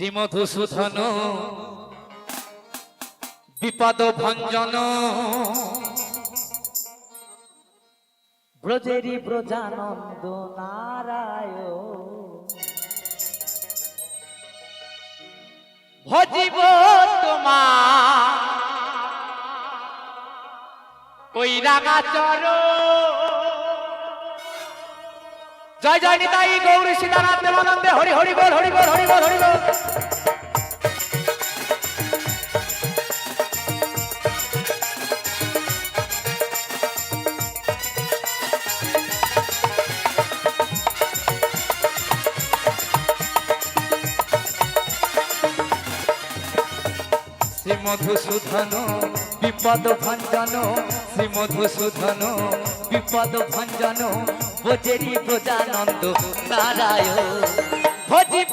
শ্রীমধুসূদন। বিপদ ভঞ্জন ব্রজেরি ব্রজানন্দ নারায়ণ। ভজিব তোমার। ওই রাঙা চর জয় জয় নিতাই গৌরী সীতানাথ দেবানন্দে, হরি হরি বল হরি বল হরি বল হরি বল। শ্রীমধুসূদন বিপদ ভঞ্জন শ্রীমধুসূদন বিপদ ভঞ্জন বোজেরি ব্রজানন্দ নারায়ণ। ভজিব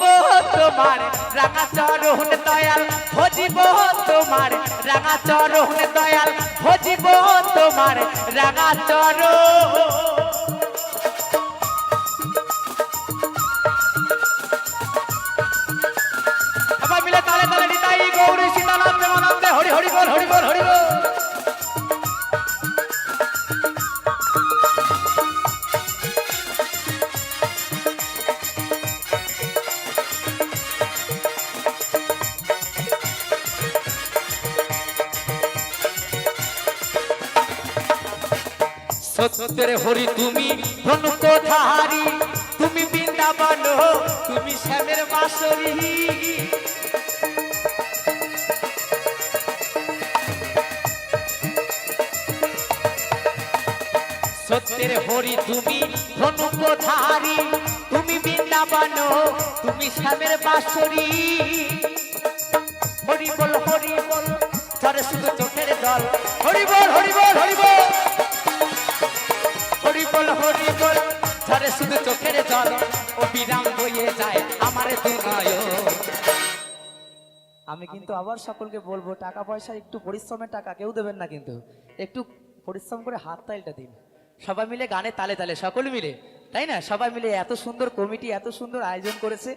তোমার রাঙা চরণ দয়াল, ভজিব তোমার রাঙা চরণ দয়াল, ভজিব তোমার রাঙা চরণ। মিলে তালে তালে সত্যের হরি তুমি ধনুক ধারি, তুমি বৃন্দাবন, তুমি শ্যামের বাসরি। সত্যের হরি তুমি ধনুক ধারি, তুমি বৃন্দাবন, তুমি শ্যামের বাসরি। হরি বল হরি বল ধরে শুধু চোখের জল। হরি বল হরি বল ঝরে শুধু চোখের জল ও বিরাম বইয়ে যায় আমার আমি কিন্তু আবার সকলকে বলব, টাকা পয়সা, একটু পরিশ্রমের টাকা, কেউ দেবেন না কিন্তু। একটু পরিশ্রম করে হাত তাইলটা দিন। সবাই মিলে গানে তালে তালে, সকল মিলে, তাই না? সবাই মিলে এত সুন্দর কমিটি, এত সুন্দর আয়োজন করেছে।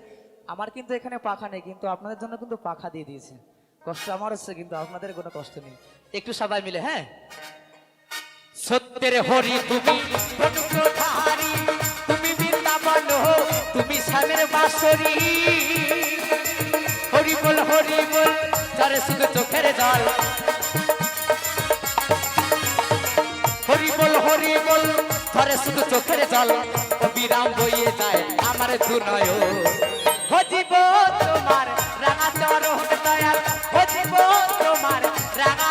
আমার কিন্তু এখানে পাখা নেই, কিন্তু আপনাদের জন্য কিন্তু পাখা দিয়ে দিয়েছে। কষ্ট আমার হচ্ছে, কিন্তু আপনাদের কোনো কষ্ট নেই। একটু সবাই মিলে হ্যাঁ? সত্যের হরি তুমি তুমি বৃন্দাবন তুমি শ্যামের বাসরি। হরি বল হরি বল ঝরে শুধু চোখের জল। হরি বল হরি বল ধরে শুধু চোখের জল। বিরাম বইয়ে যায় আমার দুনয়। ভজিব তোমার রাঙা চরণ দয়াল ভজিব তোমার রাঙা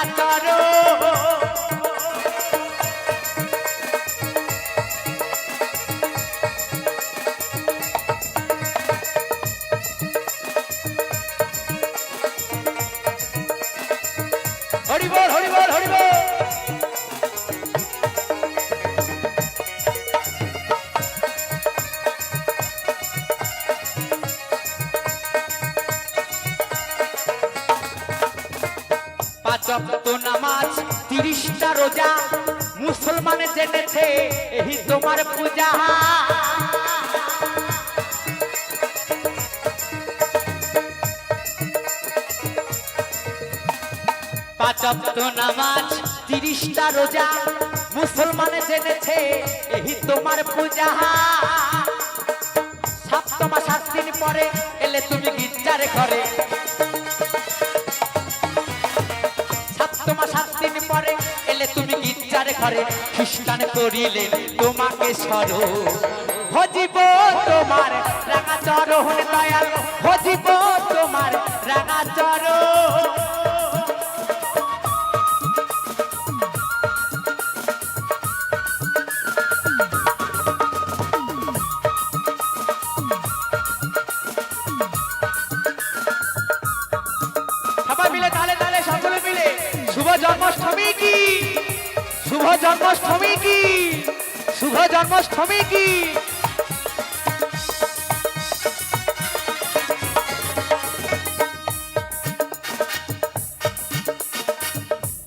রোজা মুসলমানে জেনেছে এই তোমার পূজা। পাঁচ অক্ত নামাজ, তিরিশটা রোজা মুসলমানে জেনেছে এই তোমার পূজা। সপ্তমা সাত দিন পরে এলে তুমি গির্জার ঘরে। ঘরে খ্রিস্টান করিলে তোমাকে সরো ভজিব তোমার রাঙা চরণ দয়াল ভজিব তোমার রাগা চরণ। জন্মাষ্টমী কি? শুভ জন্মাষ্টমী কি?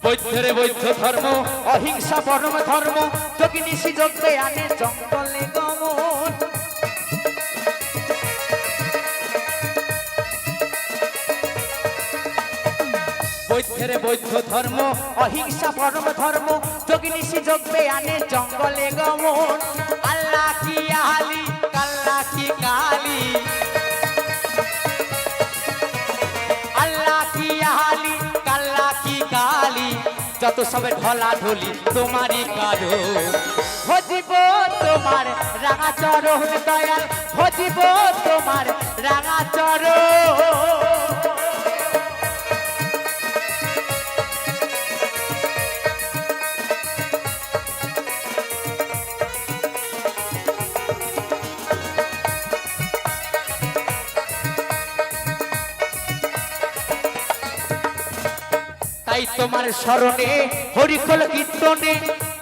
বৈদ্যরে বৈদ্য ধর্ম, অহিংসা পরম ধর্ম তোকে নিশি যজ্ঞে আনে জঙ্গলে ছেড়ে বৌদ্ধ ধর্ম, অহিংসা পরম ধর্ম যোগিনীষি যোগবে আনে জঙ্গলে গমন। আল্লাহ কি আলি কাল্লা কি কালী আল্লাহ কি আলি কাল্লা কি কালী যত সবে ঢলা ঢলি তোমারই কারও ভজিব তোমার রাঙা চরণ দয়াল, ভজিব তোমার রাঙা চরণ। তাই তোমার স্মরণে, হরিকল কীর্তনে,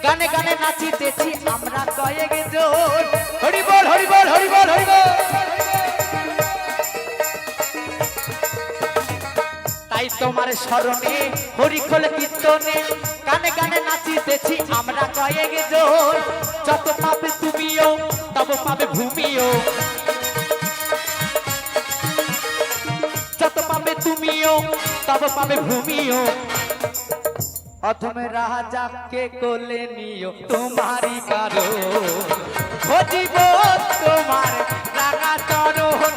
গানে গানে নাচিতেছি আমরা জন হরি বল হরি বল হরি বল হরি বল তাই তোমার স্মরণে, হরিকল কীর্তনে, গানে গানে নাচিতেছি আমরা কয়েক জন যত পাবে তুমিও, তব পাবে ভূমিও। যত পাবে তুমিও, তব পাবে ভূমিও। অথমে রাজাকে কোলে নিও তোমারই কারও জীবন তোমার রাগা তরুণ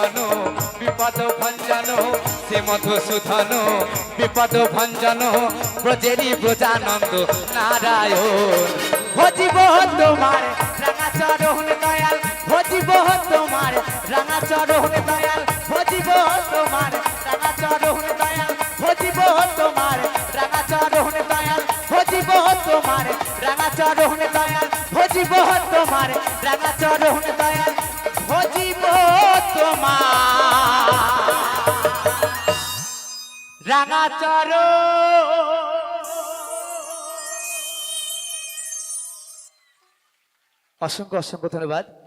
মধুসূদন বিপদ ভঞ্জন সে মধুসূদন, বিপদ ভঞ্জন ব্রজেরি ব্রজানন্দ নারায়ণ। ভজিব তোমার রাঙা চরণ দয়াল, ভজিব তোমার রাঙা চরণ দয়াল, ভজিব তোমার রাঙা চরণ দয়াল, ভজিব তোমার রাঙা চরণ দয়াল, ভজিব তোমার রাঙা চরণ দয়াল, ভজিব তোমার রাঙা চরণ দয়াল। রাঙা চর অসংখ্য অসংখ্য ধন্যবাদ।